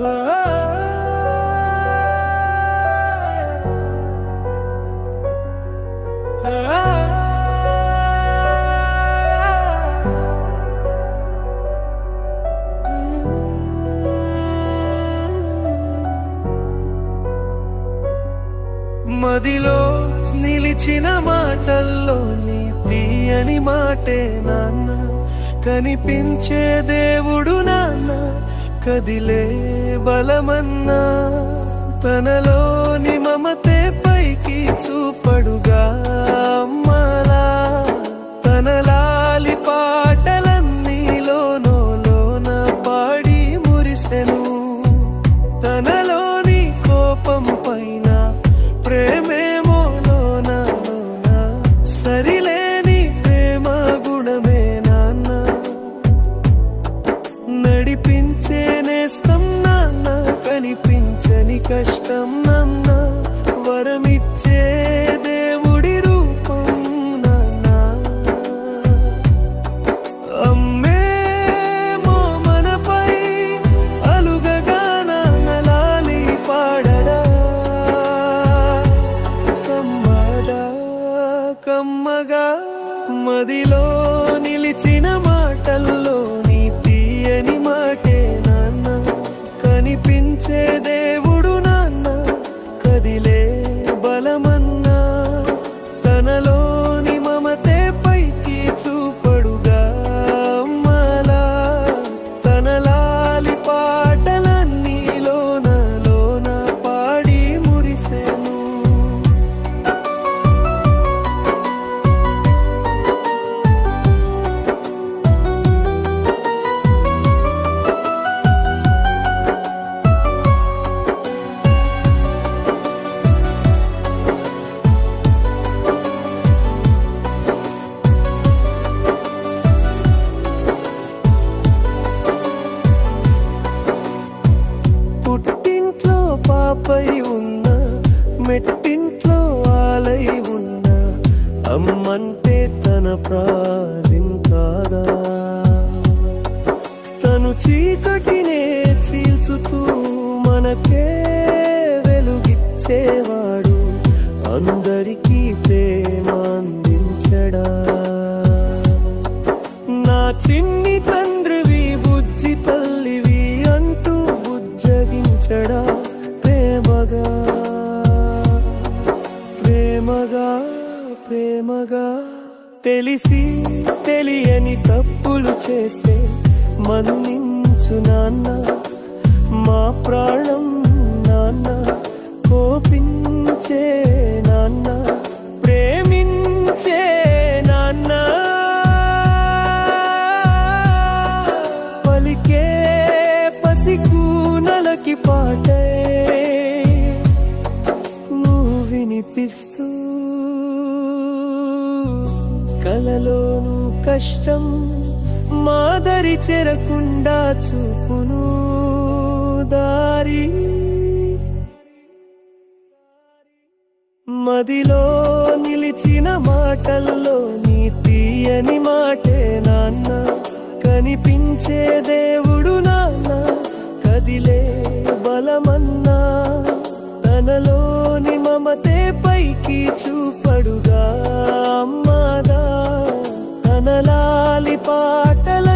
మదిలో నిలిచిన మాటల్లో నీ తీయని మాటే నాన్న. కనిపించే దేవుడు నాన్న. కదిలే బలమన్నా తనలోని మమతే పైకి చూపడుగా అమ్మలా. తన లాలి పాటలన్నీలోనో లోన పాడి మురిసెను. తనలోని కోపం పైన ప్రేమే కష్టం నన్న వరమిచ్చే దేవుడి రూపం నాన్న. అమ్మేమో మనపై అలుగగా నాన్నలాలి పాడడా. కమ్మడా కమ్మగా మదిలో నిలిచిన మాటల్లో నాపై ఉన్న మెట్టింట్లో ఆలై ఉన్న అమ్మంటే తన ప్రాజిం కాదా? తను చీకటినే చీల్చుతూ మనకే వెలుగిచ్చేవాడు అందరికీ ప్రేమ అందించడా? నా చిన్ని ప్రేమగా తెలిసి తెలియని తప్పులు చేస్తే మన్నించు నాన్న. మా ప్రాణం నాన్న కోపించే నాన్న ప్రేమించే నాన్న. పలికే పసికూనలకి పాటే నువ్వు వినిపిస్తూ కలలోను కష్టం మాదరి చెరకుండా చూపును దారి. మదిలో నిలిచిన మాటల్లో నీ తీయని మాటే నాన్న. కనిపించే దేవుడు నాన్న కదిలే బలమన్నా. తనలోని మమతే పైకి చూపడుగా అమ్మ. పాటల